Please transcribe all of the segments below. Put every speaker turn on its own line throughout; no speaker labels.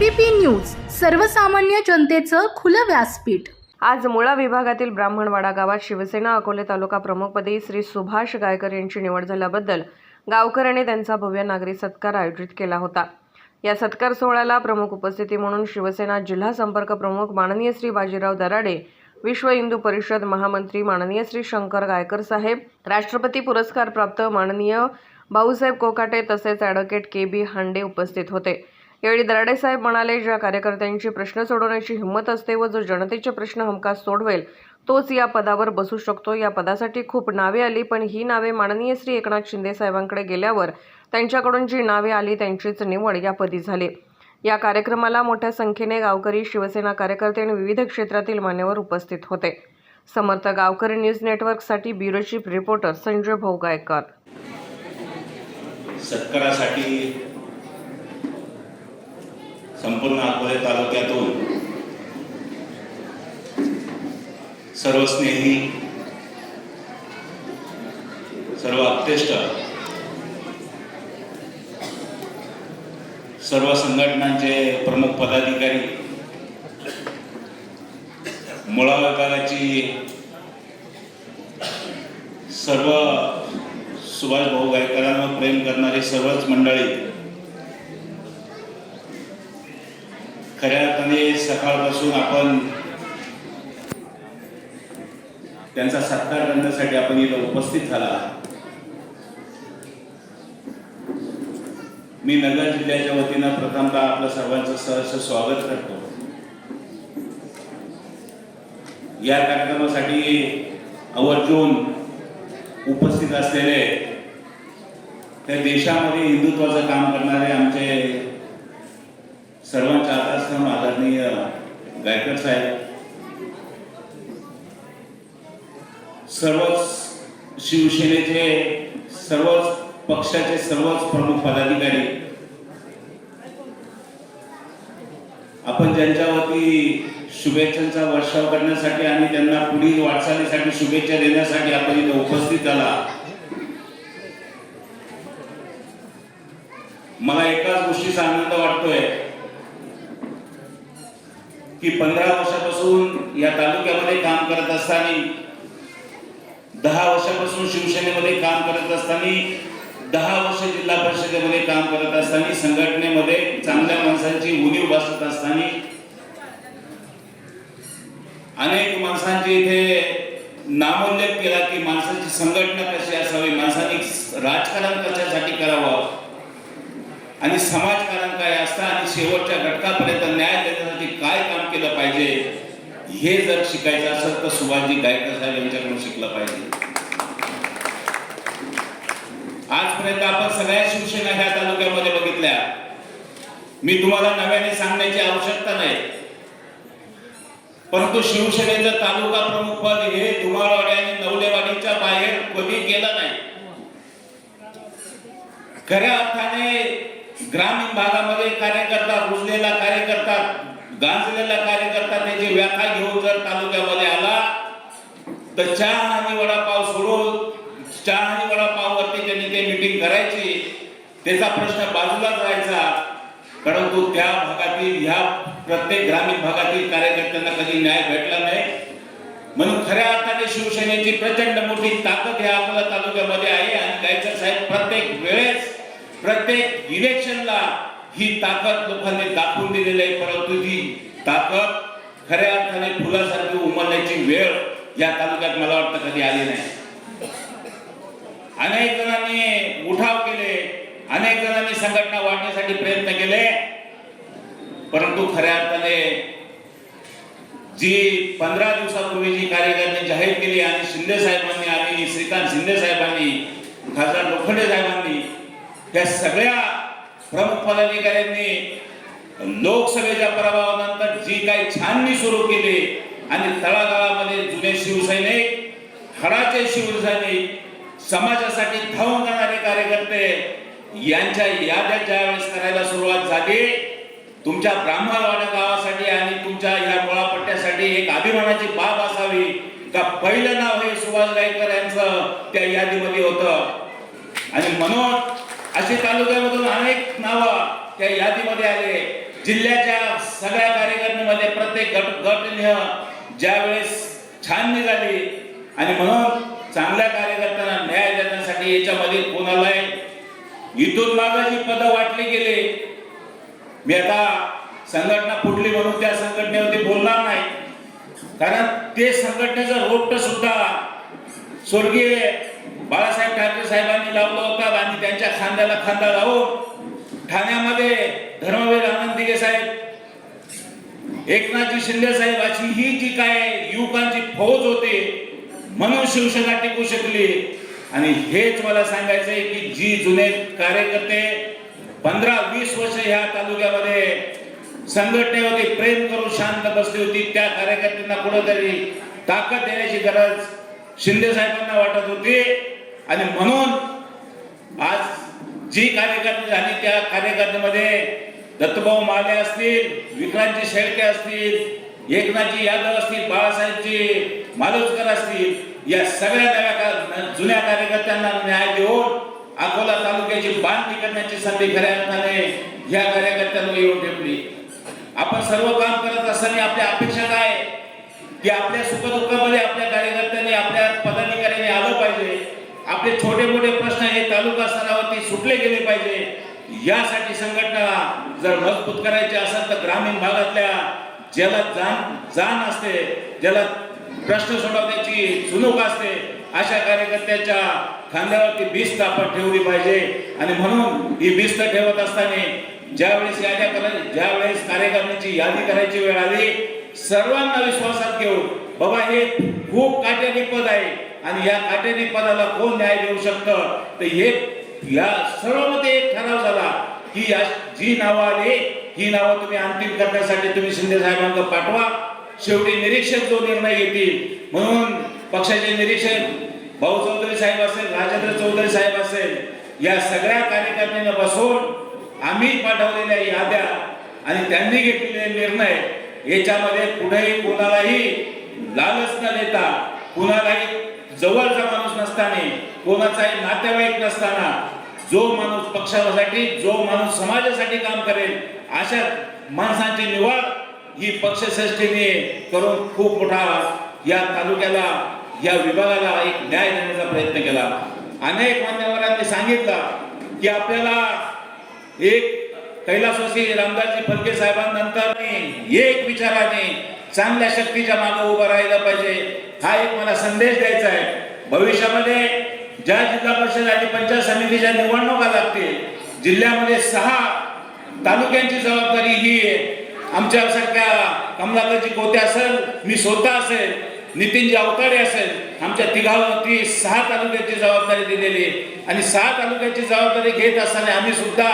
ABP news सर्वसामान्य जनतेचं खुलं व्यासपीठ.
आज मुळा विभागातील ब्राह्मणवाडा गावात शिवसेना अकोले तालुका प्रमुखपदी श्री सुभाष गायकर यांची निवड झाल्याबद्दल गावकऱ्यांनी त्यांचा भव्य नागरी सत्कार आयोजित केला होता. या सत्कार सोहळ्याला प्रमुख उपस्थिती म्हणून शिवसेना जिल्हा संपर्क प्रमुख माननीय श्री बाजीराव दराडे विश्व हिंदू परिषद महामंत्री माननीय श्री शंकर गायकर साहेब राष्ट्रपती पुरस्कार प्राप्त माननीय भाऊसाहेब कोकाटे तसेच ॲडव्होकेट के बी हांडे उपस्थित होते. यावेळी दराडे साहेब म्हणाले ज्या कार्यकर्त्यांची प्रश्न सोडवण्याची हिंमत असते व जो जनतेचे प्रश्न हमखास सोडवेल तोच या पदावर बसू शकतो. या पदासाठी खूप नावे आली पण ही नावे माननीय श्री एकनाथ शिंदे साहेबांकडे गेल्यावर त्यांच्याकडून जी नावे आली त्यांचीच निवड या पदी झाली. या कार्यक्रमाला मोठ्या संख्येने गावकरी शिवसेना कार्यकर्ते आणि विविध क्षेत्रातील मान्यवर उपस्थित होते. समर्थ गावकरी न्यूज नेटवर्कसाठी ब्युरो चीफ रिपोर्टर संजय भाऊ गायकर
संपूर्ण अकोले तालुक्यातून सर्व स्नेही सर्व अत्यष्ट सर्व संघटनांचे प्रमुख पदाधिकारी मुळा विभागाची सर्व सुभाष भाऊ गायकरांवर प्रेम करणारी सर्वच मंडळी खऱ्या अर्थाने सकाळपासून आपण त्यांचा सत्कार करण्यासाठी आपण इथं उपस्थित झाला मी नगर जिल्ह्याच्या वतीनं प्रथमतः आपलं सर्वांचं सहर्ष स्वागत करतो. या कार्यक्रमासाठी आवर्जून उपस्थित असलेले त्या देशामध्ये हिंदुत्वाचं काम करणारे आमचे सर्वांच्या आधारस्थान आदरणीय गायकर साहेब सर्वच शिवसेनेचे सर्वच पक्षाचे सर्वच प्रमुख पदाधिकारी आपण ज्यांच्यावरती शुभेच्छांचा वर्षाव करण्यासाठी आणि त्यांना पुढील वाटचालीसाठी शुभेच्छा देण्यासाठी आपण इथे उपस्थित झाला. मला एकाच गोष्टीचा आनंद वाटतोय. की पंधरा वर्षापासून या तालुक्यामध्ये काम करत असताना दहा वर्षापासून शिवसेनेमध्ये काम करत असताना दहा वर्ष जिल्हा परिषदेमध्ये काम करत असताना संघटनेमध्ये चांगल्या माणसांची उणीव भासत असताना अनेक माणसांचे इथे नामोल्लेख केला की माणसाची संघटना कशी असावी? माणसांनी राजकारण कशासाठी करावं? आणि समाजकारण काय असतं आणि शेवटच्या घटकापर्यंत न्याय देण्यासाठी काय काम केलं पाहिजे हे जर शिकायचं असेल तर सुभाषजी गायकर साहेब यांच्याकडून शिकलं पाहिजे. आजपर्यंत आपण सगळ्या शिवसेना ह्या तालुक्यामध्ये बघितल्या. मी तुम्हाला नव्याने सांगण्याची आवश्यकता नाही. परंतु शिवसेनेचं तालुका प्रमुख पद हे धुमाळवाडी आणि नवलेवाडीच्या बाहेर कधी गेलं नाही. खऱ्या अर्थाने ग्रामीण भागामध्ये कार्यकर्ता रुजलेला कार्यकर्ता गांजलेला कार्यकर्ता त्याची व्याख्या घेऊन जर तालुक्यामध्ये आला तर चहा आणि वडापाव सोडून चहा आणि वडापाववरती त्यांनी ते मिटिंग करायची त्याचा प्रश्न बाजूलाच राहायचा. परंतु त्या भागातील ह्या प्रत्येक ग्रामीण भागातील कार्यकर्त्यांना कधी न्याय भेटला नाही. म्हणून खऱ्या अर्थाने शिवसेनेची प्रचंड मोठी ताकद ह्या आपल्या तालुक्यामध्ये आहे आणि गायकर साहेब प्रत्येक वेळेस प्रत्येक इलेक्शनला ही ताकद लोकांनी दाखवून दिलेली आहे. परंतु ही ताकद खऱ्या अर्थाने फुलासारखी उमलण्याची वेळ या तालुक्यात मला वाटतं कधी आली नाही. अनेक जणांनी उठाव केले अनेक जणांनी संघटना वाढण्यासाठी प्रयत्न केले परंतु खऱ्या अर्थाने जी पंधरा दिवसापूर्वी जी कार्यकर्त्यांनी जाहीर केली आणि शिंदे साहेबांनी आणि श्रीकांत शिंदे साहेबांनी खासदार लोखंडे साहेबांनी त्या सगळ्या प्रमुख पदाधिकाऱ्यांनी लोकसभेच्या पराभवानंतर जी काही छाननी सुरू केली आणि तळागाळामध्ये जुने शिवसैनिक हडाचे शिवसैनिक समाजासाठी धावून जाणारे कार्यकर्ते यांच्या याद्या ज्यावेळेस करायला सुरुवात झाली तुमच्या ब्राह्मणवाडा गावासाठी आणि तुमच्या या मुळापट्ट्यासाठी एक अभिमानाची बाब असावी का पहिलं नाव हे सुभाष गायकर यांचं त्या यादीमध्ये होतं. आणि म्हणून असे तालुक्यामधून अनेक नावं त्या यादीमध्ये आले. जिल्ह्याच्या सगळ्या कार्यकर्त्यांमध्ये प्रत्येक गट गट ज्यावेळेस छान निघाली आणि म्हणून चांगल्या कार्यकर्त्यांना न्याय देण्यासाठी याच्यामध्ये कोणालाही इथून मागे जी पदं वाटली गेली मी आता संघटना फुटली म्हणून त्या संघटनेवरती बोलणार नाही. कारण ते संघटनेचं रोपट सुद्धा स्वर्गीय बाळासाहेब ठाकरे साहेबांनी लावलं होता आणि त्यांच्या खांद्याला खांदा लावून ठाण्यामध्ये धर्मवीर आनंद दिगे साहेब एकनाथजी शिंदे साहेब अशी ही जी काय युवकांची फौज होती म्हणून शिवसेना टिकू शकली. आणि हेच मला सांगायचंय की जी जुने कार्यकर्ते पंधरा वीस वर्ष ह्या तालुक्यामध्ये संघटनेवरती प्रेम करून शांत बसली होती त्या कार्यकर्त्यांना कुठेतरी ताकद देण्याची गरज शिंदे साहेबांना वाटत होती आणि म्हणून आज जी कार्यकर्ते झाली त्या कार्यकर्त्यामध्ये दत्तभाऊ माले असतील विक्रांतजी शेळके असतील एकनाथजी यादव असतील बाळासाहेबजी मालोजकर असतील या सगळ्या नव्या जुन्या कार्यकर्त्यांना न्याय देऊन अकोला तालुक्याची बांधणी करण्याची संधी खऱ्या अर्थाने या कार्यकर्त्यांना येऊन ठेवली आपण सर्व काम करत असताना आपल्या अपेक्षा काय आहे? की आपल्या सुखदुःखामध्ये आपल्या कार्यकर्त्यांनी आपल्या पदाधिकाऱ्यांनी आलं पाहिजे. आपले छोटे मोठे प्रश्न हे तालुका स्तरावरती सुटले गेले पाहिजे. यासाठी संघटना जर मजबूत करायची असेल तर ग्रामीण भागातल्या ज्याला जाण जाण असते ज्याला प्रश्न सोडवण्याची चुनूक असते अशा कार्यकर्त्याच्या खांद्यावरती भिस्त आपण ठेवली पाहिजे. आणि म्हणून ही भिस्त ठेवत असताना ज्यावेळेस याद्या करायची ज्यावेळेस कार्यकर्त्यांची यादी करायची वेळ आली सर्वांना विश्वासात घेऊन बाबा हे खूप काट्याने पद आहे आणि या काट्याने पदाला कोण न्याय देऊ शकतं? तर हे या सर्वमध्ये एक ठराव झाला की या जी नावं आली ही नावं तुम्ही अंतिम करण्यासाठी तुम्ही शिंदे साहेबांना पाठवा. शेवटी निरीक्षक जो निर्णय घेतील म्हणून पक्षाचे निरीक्षक भाऊ चौधरी साहेब असेल राजेंद्र चौधरी साहेब असेल या सगळ्या कार्यकर्त्यांना बसवून आम्ही पाठवलेल्या याद्या आणि त्यांनी घेतलेले निर्णय याच्यामध्ये कुठेही कोणालाही लालच न देता कुणालाही जवळचा माणूस नसताना कोणाचाही नातेवाईक नसताना जो माणूस पक्षासाठी जो माणूस समाजासाठी काम करेल अशा माणसांची निवड ही पक्षश्रेष्ठीने करून खूप मोठा या तालुक्याला या विभागाला एक न्याय देण्याचा प्रयत्न केला. अनेक मान्यवरांनी सांगितलं की आपल्याला एक कैलासवासी रामदासजी फलके साहेबांनंतर एक विचाराने चांगल्या शक्तीच्या मागे उभं राहिलं पाहिजे. हा एक मला संदेश द्यायचा आहे. भविष्यामध्ये ज्या जिल्हा परिषद आणि पंचायत समितीच्या निवडणुका लागतील जिल्ह्यामध्ये सहा तालुक्यांची जबाबदारी ही आहे. आमच्यासारख्या कमलाकरजी कोते असेल मी स्वतः असेल नितीनजी अवताडे असेल आमच्या तिघावरती सहा तालुक्याची जबाबदारी दिलेली आहे. आणि सहा तालुक्याची जबाबदारी घेत असताना आम्ही सुद्धा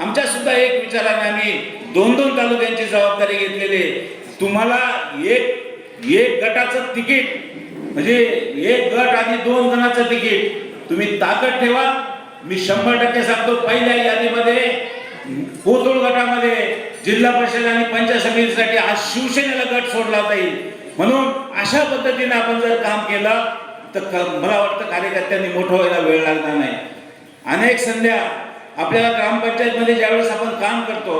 आमच्या सुद्धा एक विचाराने आम्ही दोन दोन तालुक्यांची जबाबदारी घेतलेली तुम्हाला एक एक गटाचं तिकीट म्हणजे एक गट आणि दोन जणांचं तिकीट तुम्ही ताकद ठेवा. मी शंभर टक्के सांगतो पहिल्या यादीमध्ये कोथरूड गटामध्ये जिल्हा परिषद आणि पंचायत समितीसाठी आज शिवसेनेला गट सोडला जाईल म्हणून अशा पद्धतीने आपण जर काम केलं तर क- मला वाटतं कार्यकर्त्यांनी मोठं व्हायला वेळ लागणार नाही. अनेक संध्या आपल्याला ग्रामपंचायतमध्ये ज्यावेळेस आपण काम करतो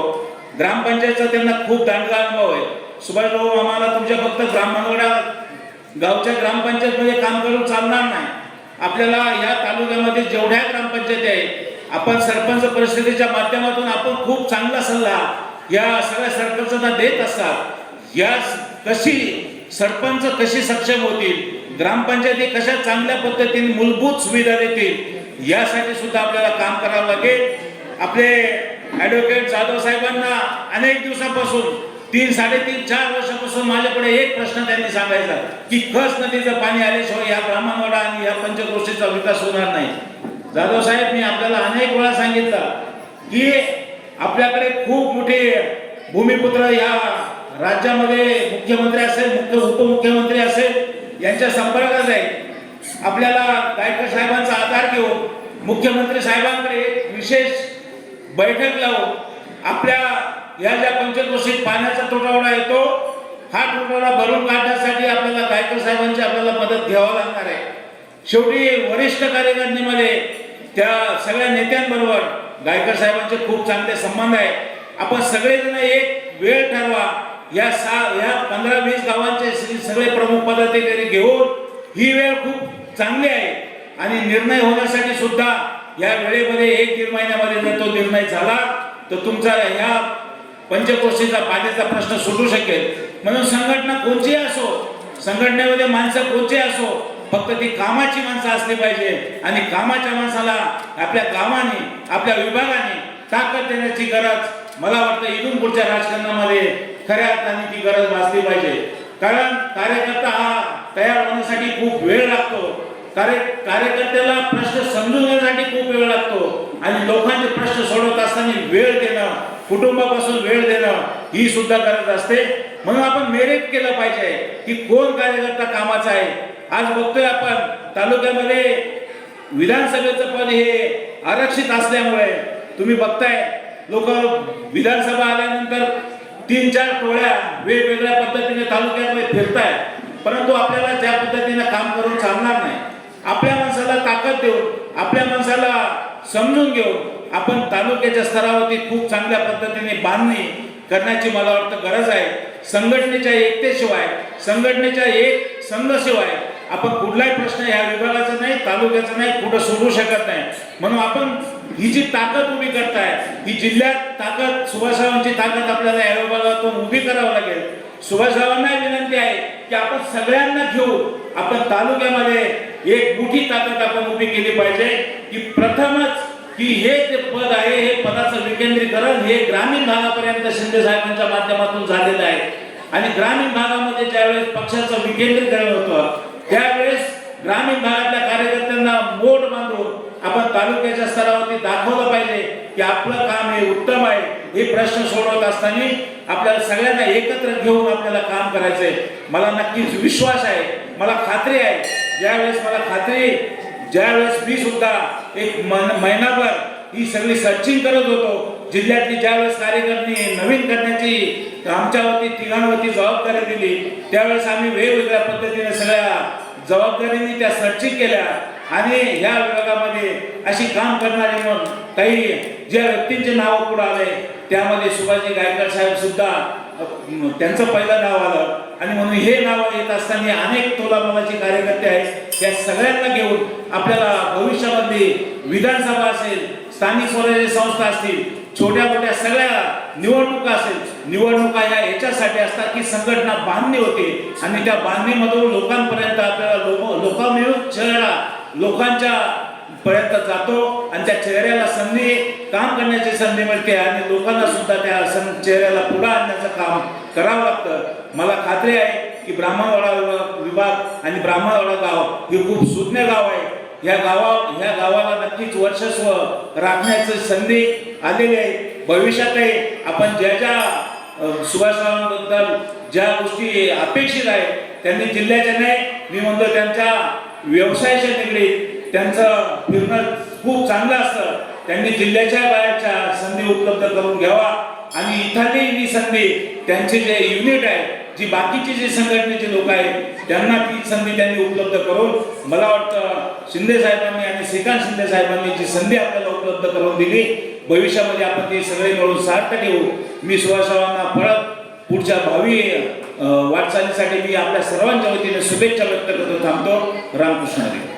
ग्रामपंचायतचा त्यांना खूप दांडगा अनुभव आहे. सुभाष भाऊ आम्हाला तुमच्या फक्त ग्रामांगडा गावच्या ग्रामपंचायतमध्ये काम करून चालणार नाही. आपल्याला या तालुक्यामध्ये जेवढ्या ग्रामपंचायती आहेत आपण सरपंच परिषदेच्या माध्यमातून आपण खूप चांगला सल्ला या सगळ्या सरपंचांना देत असतात. या कशी सरपंच कशी सक्षम होतील ग्रामपंचायती कशा चांगल्या पद्धतीने मूलभूत सुविधा देतील यासाठी सुद्धा आपल्याला काम करावं लागेल. आपले ऍडव्होकेट जाधव साहेबांना अनेक दिवसापासून तीन साडेतीन चार वर्षापासून माझ्याकडे एक प्रश्न त्यांनी सांगायचा की खस नदीचं पाणी आल्याशिवाय या ब्राह्मणवाडा आणि या पंचक्रोशीचा विकास होणार नाही. जाधव साहेब मी आपल्याला अनेक वेळा सांगितलं की आपल्याकडे खूप मोठे भूमिपुत्र या राज्यामध्ये मुख्यमंत्री असेल मुख्य उपमुख्यमंत्री असेल यांच्या संपर्कात आहे आपल्याला गायकर साहेबांचा आधार घेऊन मुख्यमंत्री साहेबांकडे विशेष बैठक लावून आपल्या या ज्या पंचकोशीत पाण्याचा तुटवडा येतो हा तुटवडा भरून काढण्यासाठी आपल्याला गायकर साहेबांची आपल्याला मदत घ्यावा लागणार आहे. शेवटी वरिष्ठ कार्यकारिणीमध्ये त्या सगळ्या नेत्यांबरोबर गायकर साहेबांचे खूप चांगले संबंध आहे. आपण सगळेजण एक वेळ ठरवा. या सा या पंधरा वीस गावांचे सगळे प्रमुख पदाधिकारी घेऊन ही वेळ खूप चांगली आहे. आणि निर्णय होण्यासाठी सुद्धा या वेळेमध्ये एक दीड महिन्यामध्ये जर तो निर्णय झाला तर तुमचा ह्या पंचकोशीचा पाण्याचा प्रश्न सुटू शकेल. म्हणून संघटना कोणची असो संघटनेमध्ये माणसं कोणची असो फक्त ती कामाची माणसं असली पाहिजे. आणि कामाच्या माणसाला आपल्या गावाने आपल्या विभागाने ताकद देण्याची गरज मला वाटतं इथून पुढच्या राजकारणामध्ये खऱ्या अर्थाने ती गरज भासली पाहिजे. कारण कार्यकर्ता हा तयार होण्यासाठी खूप वेळ लागतो. कार्य कार्यकर्त्याला प्रश्न समजून घेण्यासाठी खूप वेळ लागतो. आणि लोकांचे प्रश्न सोडवत असताना वेळ देणं कुटुंबापासून वेळ देणं ही सुद्धा गरज असते. म्हणून आपण मेरिट केलं पाहिजे की कोण कार्यकर्ता कामाचा आहे. आज बघतोय आपण तालुक्यामध्ये विधानसभेचं पद हे आरक्षित असल्यामुळे तुम्ही बघताय लोक विधानसभा आल्यानंतर तीन चार टोळ्या वेगवेगळ्या पद्धतीने तालुक्यामध्ये फिरताय परंतु आपल्याला ज्या पद्धतीने काम करून चालणार नाही आपल्या माणसाला ताकद देऊन आपल्या माणसाला समजून घेऊन आपण तालुक्याच्या स्तरावरती खूप चांगल्या पद्धतीने बांधणी करण्याची मला वाटतं गरज आहे. संघटनेच्या एकतेशिवाय संघटनेच्या एक संघशिवाय आपण कुठलाही प्रश्न ह्या विभागाचा नाही तालुक्याचा नाही कुठं सोडू शकत नाही. म्हणून आपण ही जी ताकद उभी करताय ही जिल्ह्यात ताकद सुभाषरावांची ताकद आपल्याला या विभागातून उभी करावं लागेल. सुभाषरावांना विनंती आहे की आपण सगळ्यांना घेऊन आपण तालुक्यामध्ये एक मोठी ताकद आपण उभी केली पाहिजे की प्रथमच की हे जे पद आहे हे पदाचं विकेंद्रीकरण हे ग्रामीण भागापर्यंत शिंदे साहेबांच्या माध्यमातून झालेलं आहे. आणि ग्रामीण भागामध्ये ज्यावेळेस पक्षाचं विकेंद्रीकरण होतं त्यावेळेस ग्रामीण भागातल्या कार्यकर्त्यांना मोठ बांधून आपण तालुक्याच्या स्तरावरती दाखवलं पाहिजे. की आपलं काम हे उत्तम आहे हे प्रश्न सोडवत असताना आपल्याला सगळ्यांना एकत्र घेऊन आपल्याला काम करायचंय. मला नक्कीच विश्वास आहे मला खात्री आहे. ज्यावेळेस मला खात्री ज्यावेळेस मी सुद्धा एक महिनाभर ही सगळी सर्चिंग करत होतो जिल्ह्यातली ज्यावेळेस कार्यकर्ती नवीन करण्याची आमच्यावरती तिघांवरती जबाबदारी दिली त्यावेळेस आम्ही वेगवेगळ्या पद्धतीने सगळ्या जबाबदारीने त्या सर्चिंग केल्या. आणि ह्या विभागामध्ये अशी काम करणारे मग काही ज्या व्यक्तींचे नाव पुढे आले त्यामध्ये सुभाषजी गायकवाड साहेब सुद्धा त्यांचं पहिलं नाव आलं. आणि म्हणून हे नाव येत असताना अनेक तोलामालाचे कार्यकर्ते आहेत. या सगळ्यांना घेऊन आपल्याला भविष्यामध्ये विधानसभा असेल स्थानिक स्वराज्य संस्था असतील छोट्या मोठ्या सगळ्या निवडणुका असेल निवडणुका ह्या याच्यासाठी असतात की संघटना बांधणी होते. आणि त्या बांधणीमधून लोकांपर्यंत आपल्याला लोक लोकांमिळून शहरा लोकांच्या पर्यंत जातो आणि त्या चेहऱ्याला संधी काम करण्याची संधी मिळते आणि लोकांना सुद्धा त्या सं- चेहऱ्याला पुढे आणण्याचं काम करावं लागतं. मला खात्री आहे की ब्राह्मणवाडा विभाग- विभाग आणि ब्राह्मणवाडा गाव हे खूप सुज्ञ गाव आहे. या गावा ह्या गावाला नक्कीच वर्चस्व राखण्याची संधी आलेली आहे. भविष्यातही आपण ज्या ज्या सुभाषरावांबद्दल ज्या गोष्टी अपेक्षित आहेत त्यांनी जिल्ह्याच्या नाही मी म्हणतो त्यांच्या व्यवसायाच्या निगडीत त्यांचं फिरणं खूप चांगलं असतं. त्यांनी जिल्ह्याच्या बाहेरच्या संधी उपलब्ध करून घ्यावा. आणि इथली ही संधी त्यांचे जे युनिट आहे जी बाकीची जी संघटनेचे लोक आहेत त्यांना ती संधी त्यांनी उपलब्ध करून मला वाटतं शिंदे साहेबांनी आणि श्रीकांत शिंदे साहेबांनी जी संधी आपल्याला उपलब्ध करून दिली भविष्यामध्ये आपण ती सगळे मिळून सार्थ ठेवू मी सुभाषरावांना परत पुढच्या भावी वाटचालीसाठी मी आपल्या सर्वांच्या वतीने शुभेच्छा व्यक्त करतो थांबतो. रामकृष्ण हरी.